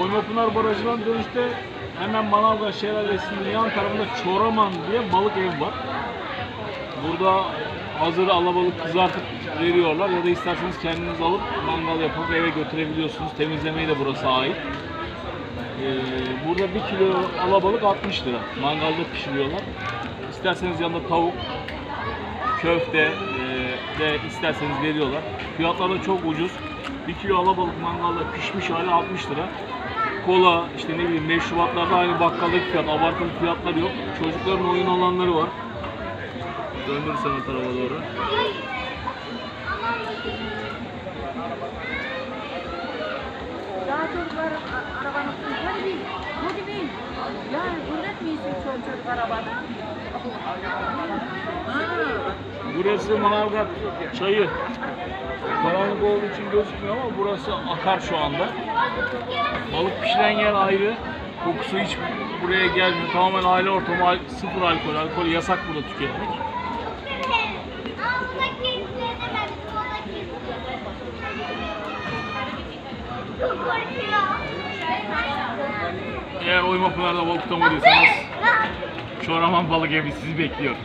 Oymapınar Barajı'ndan dönüşte hemen Manavgat Şelalesi'nin yan tarafında Çoraman diye balık evi var. Burada hazır alabalık kızartıp veriyorlar ya da isterseniz kendiniz alıp mangal yapıp eve götürebiliyorsunuz. Temizlemeyi de burası ait. Ee, burada 1 kilo alabalık 60 lira. Mangalda pişiriyorlar. İsterseniz yanında tavuk, köfte e, de isterseniz veriyorlar. Fiyatlar da çok ucuz. 1 kilo alabalık mangalda pişmiş hali 60 lira. Kola, işte ne bileyim meşrubatlarda aynı bakkaldaki fiyat, abartılı fiyatlar yok. Çocukların oyun alanları var. Döndürürsen o tarafa doğru. Daha çocuklar arabanın hadi bin, hadi bin. Ya çocuk çocuk arabada. Burası Manavgat çayı. Karanlık olduğu için gözükmüyor ama burası akar şu anda. Balık pişiren yer ayrı. Kokusu hiç buraya gelmiyor. Tamamen aile ortamı, sıfır alkol. Alkol yasak burada tüketmek. Eğer Oyma Pınar'da balık tutamadıysanız Çoraman Balık Evi sizi bekliyor.